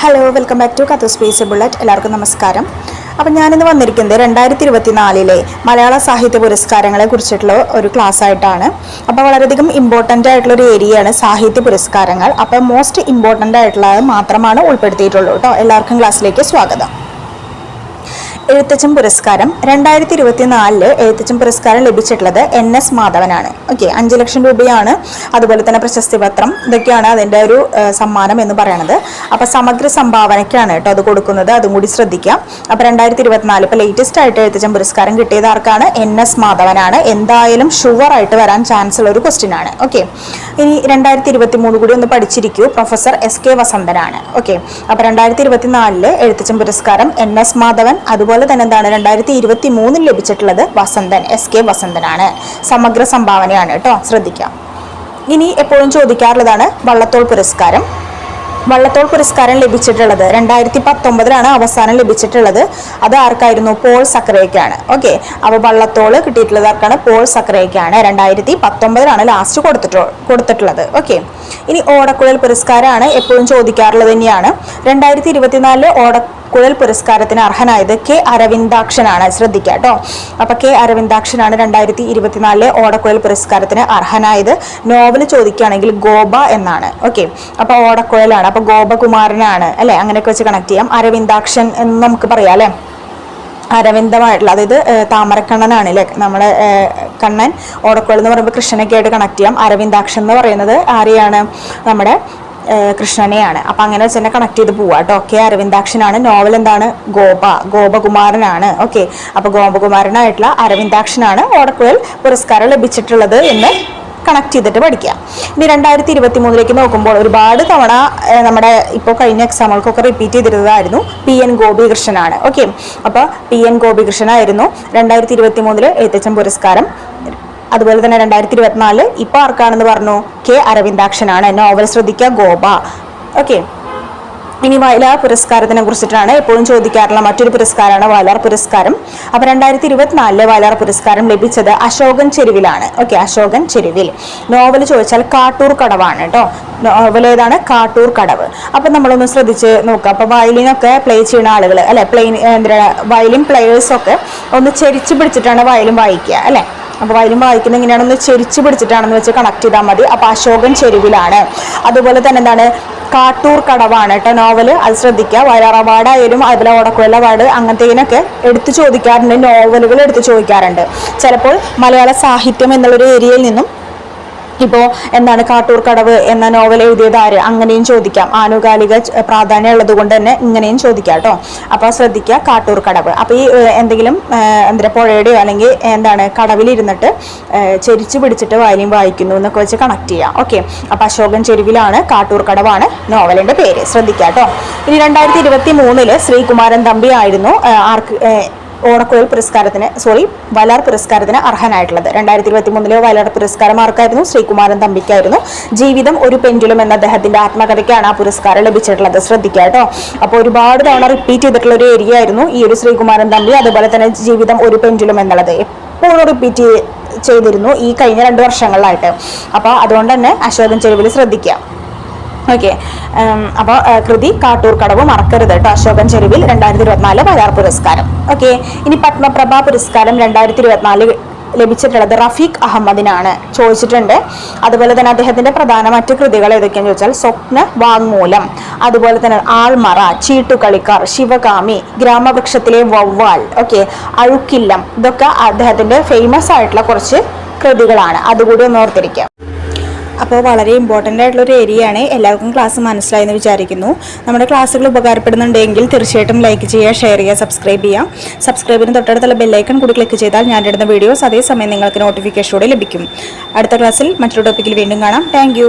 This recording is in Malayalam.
Hello welcome back to Katha space bullet എല്ലാവർക്കും നമസ്കാരം. അപ്പം ഞാനിന്ന് വന്നിരിക്കുന്നത് രണ്ടായിരത്തി ഇരുപത്തി നാലിലെ മലയാള സാഹിത്യ പുരസ്കാരങ്ങളെ കുറിച്ചിട്ടുള്ള ഒരു ക്ലാസ് ആയിട്ടാണ്. അപ്പോൾ വളരെയധികം ഇമ്പോർട്ടന്റ് ആയിട്ടുള്ള ഒരു ഏരിയയാണ് സാഹിത്യ പുരസ്കാരങ്ങൾ. അപ്പോൾ മോസ്റ്റ് ഇമ്പോർട്ടന്റ് ആയിട്ടുള്ളത് മാത്രമാണ് ഉൾപ്പെടുത്തിയിട്ടുള്ളൂ കേട്ടോ. എല്ലാവർക്കും ക്ലാസ്സിലേക്ക് സ്വാഗതം. എഴുത്തച്ഛൻ പുരസ്കാരം രണ്ടായിരത്തി ഇരുപത്തി നാലിൽ എഴുത്തച്ഛൻ പുരസ്കാരം ലഭിച്ചിട്ടുള്ളത് എൻ എസ് മാധവനാണ്. ഓക്കെ അഞ്ച് ലക്ഷം രൂപയാണ് അതുപോലെ തന്നെ പ്രശസ്തി പത്രം. ഇതൊക്കെയാണ് അതിന്റെ ഒരു സമ്മാനം എന്ന് പറയുന്നത് അപ്പോൾ സമഗ്ര സംഭാവനയ്ക്കാണ് കേട്ടോ അത് കൊടുക്കുന്നത്. അതും കൂടി ശ്രദ്ധിക്കാം. അപ്പോൾ രണ്ടായിരത്തി ഇരുപത്തിനാല് ഇപ്പോൾ ലേറ്റസ്റ്റ് ആയിട്ട് എഴുത്തച്ഛൻ പുരസ്കാരം കിട്ടിയത് ആർക്കാണ്? എൻ എസ് മാധവനാണ്. എന്തായാലും ഷുവർ ആയിട്ട് വരാൻ ചാൻസ് ഉള്ള ഒരു ക്വസ്റ്റ്യൻ ആണ്. ഓക്കെ ഇനി രണ്ടായിരത്തി ഇരുപത്തി മൂന്ന് കൂടി ഒന്ന് പഠിച്ചിരിക്കൂ. പ്രൊഫസർ എസ് കെ വസന്തനാണ്. ഓക്കെ അപ്പോൾ രണ്ടായിരത്തി ഇരുപത്തിനാലിൽ എഴുത്തച്ഛൻ പുരസ്കാരം എൻ എസ് മാധവൻ അതുപോലെ തന്നെ എന്താണ് രണ്ടായിരത്തി ഇരുപത്തി മൂന്നിൽ ലഭിച്ചിട്ടുള്ളത് വസന്തൻ എസ് കെ വസന്തനാണ്. സമഗ്ര സംഭാവനയാണ് കേട്ടോ. ശ്രദ്ധിക്കാം. ഇനി എപ്പോഴും ചോദിക്കാറുള്ളതാണ് വള്ളത്തോൾ പുരസ്കാരം. വള്ളത്തോൾ പുരസ്കാരം ലഭിച്ചിട്ടുള്ളത് രണ്ടായിരത്തി പത്തൊമ്പതിലാണ് അവസാനം ലഭിച്ചിട്ടുള്ളത്. അത് ആർക്കായിരുന്നു? പോൾ സക്രയ്ക്കാണ് ഓക്കെ. അപ്പോൾ വള്ളത്തോൾ കിട്ടിയിട്ടുള്ളത് ആർക്കാണ്? പോൾ സക്രയ്ക്കാണ് രണ്ടായിരത്തി പത്തൊമ്പതിലാണ് ലാസ്റ്റ് കൊടുത്തിട്ട് കൊടുത്തിട്ടുള്ളത്. ഓക്കെ. ഇനി ഓടക്കുഴൽ പുരസ്കാരമാണ് എപ്പോഴും ചോദിക്കാറുള്ളത് തന്നെയാണ്. രണ്ടായിരത്തി ഇരുപത്തിനാലിൽ ഓടക്കുഴൽ പുരസ്കാരത്തിന് അർഹനായത് കെ അരവിന്ദാക്ഷനാണ്. ശ്രദ്ധിക്കുക കേട്ടോ അപ്പൊ കെ അരവിന്ദാക്ഷനാണ് രണ്ടായിരത്തി ഇരുപത്തിനാലിലെ ഓടക്കുഴൽ പുരസ്കാരത്തിന് അർഹനായത്. നോവൽ ചോദിക്കുകയാണെങ്കിൽ ഗോപ എന്നാണ്. ഓക്കെ. അപ്പൊ ഓടക്കുഴലാണ്. അപ്പൊ ഗോപകുമാരനാണ്. അല്ലെ? അങ്ങനെയൊക്കെ വെച്ച് കണക്ട് ചെയ്യാം. അരവിന്ദാക്ഷൻ എന്ന് നമുക്ക് പറയാം അല്ലെ? അരവിന്ദമായിട്ടുള്ള അതായത് താമരക്കണ്ണനാണ് അല്ലേ? നമ്മുടെ കണ്ണൻ. ഓടക്കുഴൽ എന്ന് പറയുമ്പോൾ കൃഷ്ണനൊക്കെ ആയിട്ട് കണക്ട് ചെയ്യാം. അരവിന്ദാക്ഷൻ എന്ന് പറയുന്നത് ആരെയാണ്? നമ്മുടെ കൃഷ്ണനെയാണ്. അപ്പം അങ്ങനെ വെച്ച് കണക്ട് ചെയ്ത് പോവാം കേട്ടോ ഓക്കെ അരവിന്ദാക്ഷനാണ്. നോവൽ എന്താണ്? ഗോപ. ഗോപകുമാരനാണ്. ഓക്കെ അപ്പോൾ ഗോപകുമാരനായിട്ടുള്ള അരവിന്ദാക്ഷനാണ് ഓടക്കുഴൽ പുരസ്കാരം ലഭിച്ചിട്ടുള്ളത് എന്ന് കണക്ട് ചെയ്തിട്ട് പഠിക്കുക ഇനി രണ്ടായിരത്തി ഇരുപത്തി മൂന്നിലേക്ക് നോക്കുമ്പോൾ ഒരുപാട് തവണ നമ്മുടെ ഇപ്പോൾ കഴിഞ്ഞ എക്സാമുകൾക്കൊക്കെ റിപ്പീറ്റ് ചെയ്തിരുന്നതായിരുന്നു പി എൻ ഗോപികൃഷ്ണനാണ്. ഓക്കെ അപ്പോൾ പി എൻ ഗോപികൃഷ്ണനായിരുന്നു രണ്ടായിരത്തി ഇരുപത്തി മൂന്നിൽ എഴുത്തച്ഛൻ പുരസ്കാരം. അതുപോലെ തന്നെ രണ്ടായിരത്തി ഇരുപത്തിനാല് ഇപ്പോൾ ആർക്കാണെന്ന് പറഞ്ഞു? കെ അരവിന്ദാക്ഷനാണ്. നോവൽ ശ്രദ്ധിക്കുക ഗോപ. ഓക്കെ ഇനി വയലാർ പുരസ്കാരത്തിനെ കുറിച്ചിട്ടാണ് എപ്പോഴും ചോദിക്കാറുള്ള മറ്റൊരു പുരസ്കാരമാണ് വയലാർ പുരസ്കാരം. അപ്പോൾ രണ്ടായിരത്തി ഇരുപത്തിനാലിലെ വയലാർ പുരസ്കാരം ലഭിച്ചത് അശോകൻ ചെരുവിലാണ്. ഓക്കെ അശോകൻ ചെരുവിൽ. നോവൽ ചോദിച്ചാൽ കാട്ടൂർ കടവാണ് കേട്ടോ. നോവൽ ഏതാണ്? കാട്ടൂർ കടവ്. അപ്പം നമ്മളൊന്ന് ശ്രദ്ധിച്ച് നോക്കാം. അപ്പോൾ വയലിനൊക്കെ പ്ലേ ചെയ്യുന്ന ആളുകൾ അല്ലെ? പ്ലെയിൻ എന്താ വയലിൻ പ്ലേയേഴ്സൊക്കെ ഒന്ന് ചെരിച്ചു പിടിച്ചിട്ടാണ് വയലും വായിക്കുക അല്ലേ? അപ്പോൾ വയലും വായിക്കുന്നത് എങ്ങനെയാണെന്ന് ചെരിച്ച് പിടിച്ചിട്ടാണെന്ന് വെച്ച് കണക്ട് ചെയ്താൽ മതി. അപ്പോൾ അശോകൻ ചെരുവിലാണ്. അതുപോലെ തന്നെ എന്താണ്? കാട്ടൂർ കടവാണ് കേട്ടോ നോവൽ അത് ശ്രദ്ധിക്കുക ആയാലും അതുപോലെ ഓടക്കുഴൽ വാട് അങ്ങനത്തേനൊക്കെ എടുത്തു ചോദിക്കാറുണ്ട്. നോവലുകൾ എടുത്തു ചോദിക്കാറുണ്ട്. ചിലപ്പോൾ മലയാള സാഹിത്യം എന്നുള്ളൊരു ഏരിയയിൽ നിന്നും ഇപ്പോൾ എന്താണ് കാട്ടൂർ കടവ് എന്ന നോവൽ എഴുതിയത് ആര് അങ്ങനെയും ചോദിക്കാം. ആനുകാലിക പ്രാധാന്യം ഉള്ളത് കൊണ്ട് തന്നെ ഇങ്ങനെയും ചോദിക്കാം കേട്ടോ. അപ്പോൾ ശ്രദ്ധിക്കുക കാട്ടൂർ കടവ്. അപ്പോൾ ഈ എന്തെങ്കിലും എന്താ പുഴയുടെയോ അല്ലെങ്കിൽ എന്താണ് കടവിലിരുന്നിട്ട് ചെരിച്ചു പിടിച്ചിട്ട് വയലിൻ വായിക്കുന്നു എന്നൊക്കെ വെച്ച് കണക്ട് ചെയ്യാം. ഓക്കെ അപ്പോൾ അശോകൻ ചെരുവിലാണ് കാട്ടൂർ കടവാണ് നോവലിന്റെ പേര്. ശ്രദ്ധിക്കുക കേട്ടോ. ഇനി രണ്ടായിരത്തി ഇരുപത്തി മൂന്നിൽ ശ്രീകുമാരൻ തമ്പി ആയിരുന്നു ആർക്ക് ഏഹ്, ഓടക്കുഴൽ പുരസ്കാരത്തിന് സോറി വയലാർ പുരസ്കാരത്തിന് അർഹനായിട്ടുള്ളത്. രണ്ടായിരത്തി ഇരുപത്തി മൂന്നിലെ വയലാർ പുരസ്കാരം ആർക്കായിരുന്നു ശ്രീകുമാരൻ തമ്പിക്കായിരുന്നു. ജീവിതം ഒരു പെൻഡുലം എന്ന അദ്ദേഹത്തിന്റെ ആത്മകഥയ്ക്കാണ് ആ പുരസ്കാരം ലഭിച്ചിട്ടുള്ളത്. ശ്രദ്ധിക്കുക കേട്ടോ. അപ്പോൾ ഒരുപാട് തവണ റിപ്പീറ്റ് ചെയ്തിട്ടുള്ള ഒരു ഏരിയ ആയിരുന്നു ഈ ഒരു ശ്രീകുമാരൻ തമ്പി. അതുപോലെ തന്നെ ജീവിതം ഒരു പെൻഡുലം എന്നുള്ളത്. എപ്പോഴും റിപ്പീറ്റ് ചെയ്തിരുന്നു ഈ കഴിഞ്ഞ രണ്ട് വർഷങ്ങളിലായിട്ട്. അപ്പോൾ അതുകൊണ്ട് തന്നെ അശോകൻ ചെരുവിൽ ശ്രദ്ധിക്കുക. ഓക്കെ. അപ്പോൾ കൃതി കാട്ടൂർ കടവ് മറക്കരുത് കേട്ടോ അശോകൻ ചെരുവിൽ രണ്ടായിരത്തി ഇരുപത്തിനാല് വയലാർ പുരസ്കാരം. ഓക്കെ. ഇനി പത്മപ്രഭ പുരസ്കാരം രണ്ടായിരത്തി ഇരുപത്തിനാല് ലഭിച്ചിട്ടുള്ളത് റഫീഖ് അഹമ്മദിനാണ്. ചോദിച്ചിട്ടുണ്ട്. അതുപോലെ തന്നെ അദ്ദേഹത്തിന്റെ പ്രധാന മറ്റു കൃതികൾ ഏതൊക്കെയാണെന്ന് ചോദിച്ചാൽ സ്വപ്ന വാങ്മൂലം. അതുപോലെ തന്നെ ആൾമറ ചീട്ടുകളിക്കാർ ശിവകാമി ഗ്രാമവൃക്ഷത്തിലെ വവ്വാൽ ഓക്കെ അഴുക്കില്ലം. ഇതൊക്കെ അദ്ദേഹത്തിന്റെ ഫേമസ് ആയിട്ടുള്ള കുറച്ച് കൃതികളാണ്. അതുകൂടി ഒന്ന് ഓർത്തിരിക്കുക അപ്പോൾ വളരെ ഇമ്പോർട്ടന്റ് ആയിട്ടുള്ള ഒരു ഏരിയയാണ് എല്ലാവർക്കും ക്ലാസ് മനസ്സിലായെന്ന് വിചാരിക്കുന്നു. നമ്മുടെ ക്ലാസ്സുകൾ ഉപകാരപ്പെടുന്നുണ്ടെങ്കിൽ തീർച്ചയായിട്ടും ലൈക്ക് ചെയ്യുക ഷെയർ ചെയ്യുക സബ്സ്ക്രൈബ് ചെയ്യുക. സബ്സ്ക്രൈബിന് തൊട്ടടുത്തുള്ള ബെല്ലൈക്കൺ കൂടി ക്ലിക്ക് ചെയ്താൽ ഞാൻ ഇടുന്ന വീഡിയോസ് അതേസമയം നിങ്ങൾക്ക് നോട്ടിഫിക്കേഷനോടെ ലഭിക്കും. അടുത്ത ക്ലാസ്സിൽ മറ്റൊരു ടോപ്പിക്കിൽ വീണ്ടും കാണാം. താങ്ക്